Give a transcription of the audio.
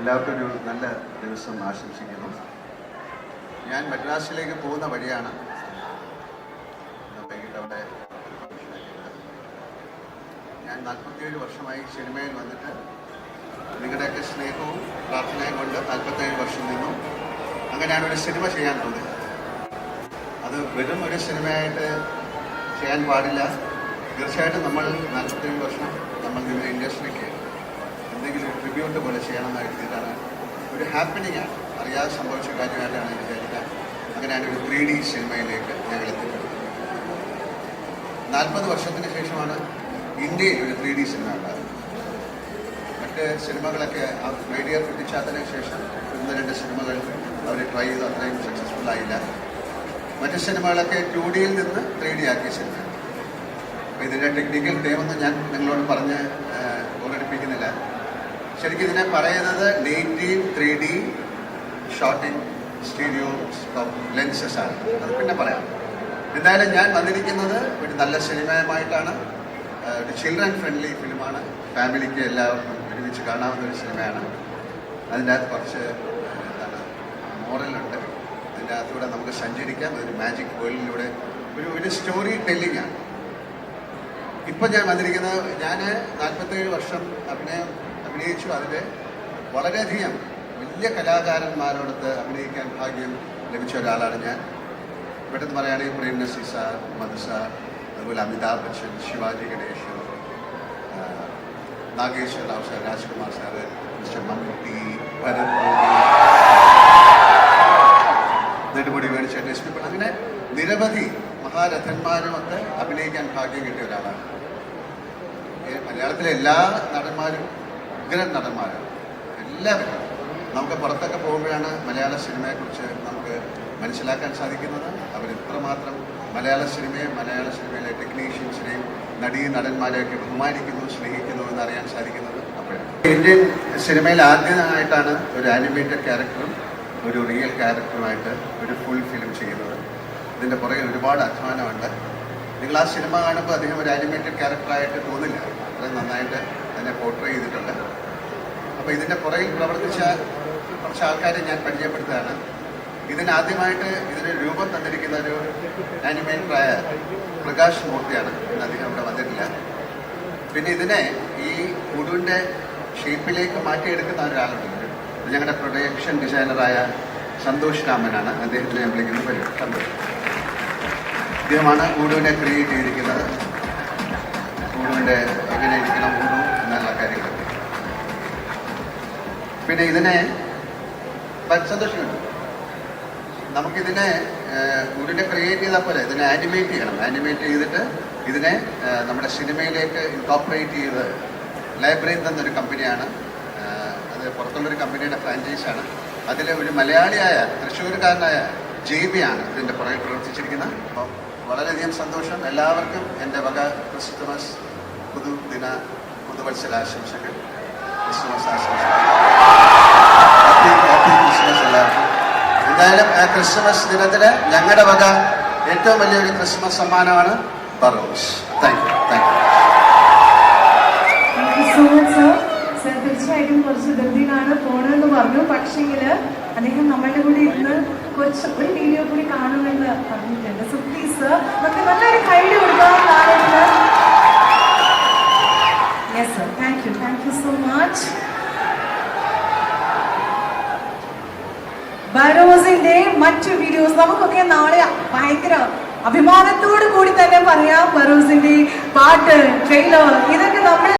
എല്ലാവർക്കും ഒരു നല്ല ദിവസം ആശംസിക്കുന്നു. ഞാൻ മദ്രാസിലേക്ക് പോകുന്ന വഴിയാണ്. വൈകിട്ട് അവിടെ ഞാൻ നാൽപ്പത്തിയേഴ് വർഷമായി സിനിമയിൽ വന്നിട്ട് നിങ്ങളുടെയൊക്കെ സ്നേഹവും പ്രാർത്ഥനയും കൊണ്ട് നാൽപ്പത്തേഴ് വർഷം നിന്നു. അങ്ങനെയാണ് ഒരു സിനിമ ചെയ്യാൻ തോന്നിയത്. അത് വെറും ഒരു സിനിമയായിട്ട് ചെയ്യാൻ പാടില്ല. തീർച്ചയായിട്ടും നമ്മൾ നാൽപ്പത്തേഴ് വർഷം നമ്മൾ നിങ്ങളുടെ ഇൻഡസ്ട്രിക്ക് എന്തെങ്കിലും ട്രിബ്യൂട്ട് പോലെ ചെയ്യണമെന്നായിട്ട് ഇതാണ് ഒരു ഹാപ്പനിങ് ആണ്. അറിയാതെ സംഭവിച്ച കാര്യമായിട്ടാണ് വിചാരിക്കുക അങ്ങനെയാണ് ഒരു ത്രീ ഡി സിനിമയിലേക്ക് ഞങ്ങൾ എത്തിപ്പെടുന്നത്. നാൽപ്പത് വർഷത്തിന് ശേഷമാണ് ഇന്ത്യയിൽ ഒരു ത്രീ ഡി സിനിമ ഉണ്ടാകുന്നത്. മറ്റ് സിനിമകളൊക്കെ ആ മീഡിയ പിടിച്ചാത്തതിന് ശേഷം ഒന്ന് രണ്ട് സിനിമകൾ അവർ ട്രൈ ചെയ്ത്. അത്രയും സക്സസ്ഫുൾ ആയില്ല. മറ്റ് സിനിമകളൊക്കെ ടു ഡിയിൽ നിന്ന് ത്രീ ഡി ആക്കിയ സിനിമ ഇതിന്റെ ടെക്നിക്കൽ ടൈമൊന്നും ഞാൻ നിങ്ങളോട് പറഞ്ഞ് ശരിക്കും ഇതിനെ പറയുന്നത് native three D shooting stereo lenses ആണ്. അത് പിന്നെ പറയാം. എന്തായാലും ഞാൻ വന്നിരിക്കുന്നത് ഒരു നല്ല സിനിമയുമായിട്ടാണ്. ഒരു ചിൽഡ്രൻ ഫ്രണ്ട്ലി ഫിലിമാണ്. ഫാമിലിക്ക് എല്ലാവർക്കും ഒരുമിച്ച് കാണാവുന്ന ഒരു സിനിമയാണ്. അതിന്റെ അകത്ത് കുറച്ച് എന്താണ് മോറലുണ്ട് അതിന്റെ അകത്തൂടെ നമുക്ക് സഞ്ചരിക്കാം. ഒരു മാജിക് വേൾഡിലൂടെ ഒരു ഒരു സ്റ്റോറി ടെല്ലിംഗ് ആണ്. ഇപ്പം ഞാൻ വന്നിരിക്കുന്നത് ഞാൻ നാൽപ്പത്തേഴ് വർഷം അഭിനയം അഭിനയിച്ചു. അതിൽ വളരെയധികം വലിയ കലാകാരന്മാരോടൊത്ത് അഭിനയിക്കാൻ ഭാഗ്യം ലഭിച്ച ഒരാളാണ് ഞാൻ. പെട്ടെന്ന് പറയുകയാണെങ്കിൽ പ്രേം നസീർ സാർ മധു സാർ അതുപോലെ Amitabh Bachchan Shivaji Ganesan Nageswara Rao sir Rajkumar sir mister Mammootty Bharat Nedumudi മേടിച്ച പിള്ള അങ്ങനെ നിരവധി മഹാരഥന്മാരുമൊക്കെ അഭിനയിക്കാൻ ഭാഗ്യം കിട്ടിയ ഒരാളാണ്. മലയാളത്തിലെ എല്ലാ നടന്മാരും ഉഗ്രൻ നടന്മാരാണ്. എല്ലാവരും. നമുക്ക് പുറത്തൊക്കെ പോകുമ്പോഴാണ് മലയാള സിനിമയെക്കുറിച്ച് നമുക്ക് മനസ്സിലാക്കാൻ സാധിക്കുന്നത്. അവർ ഇത്രമാത്രം മലയാള സിനിമയെ മലയാള സിനിമയിലെ ടെക്നീഷ്യൻസിനെയും നടീ നടന്മാരെയൊക്കെ ബഹുമാനിക്കുന്നു സ്നേഹിക്കുന്നു എന്നറിയാൻ സാധിക്കുന്നത് അപ്പോഴാണ്. ഇന്ത്യൻ സിനിമയിൽ ആദ്യമായിട്ടാണ് ഒരു ആനിമേറ്റഡ് ക്യാരക്ടറും ഒരു റിയൽ ക്യാരക്ടറുമായിട്ട് ഒരു ഫുൾ ഫിലിം ചെയ്യുന്നത്. ഇതിന്റെ പുറകെ ഒരുപാട് അധ്വാനമുണ്ട്. നിങ്ങൾ ആ സിനിമ കാണുമ്പോൾ അദ്ദേഹം ഒരു ആനിമേറ്റഡ് ക്യാരക്ടറായിട്ട് തോന്നില്ല. അത്രയും നന്നായിട്ട് അതിനെ പോർട്രേ ചെയ്തിട്ടുണ്ട്. അപ്പോൾ ഇതിന്റെ പുറകിൽ പ്രവർത്തിച്ച കുറച്ച് ആൾക്കാരെ ഞാൻ പരിചയപ്പെടുത്തുകയാണ്. ഇതിനാദ്യമായിട്ട് ഇതിന് രൂപം തന്നിരിക്കുന്ന ഒരു ആനിമേറ്ററായ പ്രകാശ് മൂർത്തിയാണ് ഇന്ന് അദ്ദേഹം ഇവിടെ വന്നിട്ടില്ല. പിന്നെ ഇതിനെ ഈ ഉടുവിന്റെ ഷേപ്പിലേക്ക് മാറ്റിയെടുക്കുന്ന ഒരാളുണ്ട്. ഞങ്ങളുടെ പ്രൊഡക്ഷൻ ഡിസൈനറായ സന്തോഷ് രാമനാണ്. അദ്ദേഹത്തിന് ഞാൻ വിളിക്കുന്നത് വരും സന്തോഷ്. അദ്ദേഹമാണ് ഊടുവിനെ ക്രിയേറ്റ് ചെയ്തിരിക്കുന്നത്. ഊടുവിന്റെ പിന്നെ ഇതിനെ സന്തോഷമുണ്ട് നമുക്കിതിനെ ഊടിനെ ക്രിയേറ്റ് ചെയ്താൽ പോലെ ഇതിനെ ആനിമേറ്റ് ചെയ്യണം. ആനിമേറ്റ് ചെയ്തിട്ട് ഇതിനെ നമ്മുടെ സിനിമയിലേക്ക് ഇൻകോപ്പറേറ്റ് ചെയ്ത് ലൈബ്രറി എന്നൊരു കമ്പനിയാണ് അത് പുറത്തുള്ളൊരു കമ്പനിയുടെ ഫ്രാഞ്ചൈസാണ് അതിലെ ഒരു മലയാളിയായ തൃശ്ശൂർക്കാരനായ ജെയ്ബിയാണ് ഇതിന്റെ പുറകിൽ പ്രവർത്തിച്ചിരിക്കുന്നത്. അപ്പം വളരെയധികം സന്തോഷം. എല്ലാവർക്കും എന്റെ വക ക്രിസ്തുമസ് പുതുദിന പുതുവത്സരാശംസകൾ. ക്രിസ്തുമസ് ആശംസകൾ. എന്തായാലും ആ ക്രിസ്മസ് ദിനത്തിന് ഞങ്ങളുടെ വക ഏറ്റവും വലിയൊരു ക്രിസ്മസ് സമ്മാനമാണ് Barroz. Thank you thank you തീർച്ചയായിട്ടും കുറച്ച് ധൃതിയിലാണ് പോണെന്ന് പറഞ്ഞു. പക്ഷേങ്കിൽ അദ്ദേഹം നമ്മളുടെ കൂടെ ഇരുന്ന് കുറച്ച് ഒരു വീഡിയോ കൂടി കാണുമെന്ന് പറഞ്ഞിട്ടുണ്ട് സോ പ്ലീസ് സർ നമുക്ക് നല്ലൊരു കൈഡ് കൊടുക്കാം താരത്തിന് yes sir thank you thank you so much ബറോസിന്റെ മറ്റു വീഡിയോസ് നമുക്കൊക്കെ നാളെ ഭയങ്കര അഭിമാനത്തോടു കൂടി തന്നെ പറയാം ബറോസിന്റെ പാട്ട് ട്രെയിലർ ഇതൊക്കെ നമ്മൾ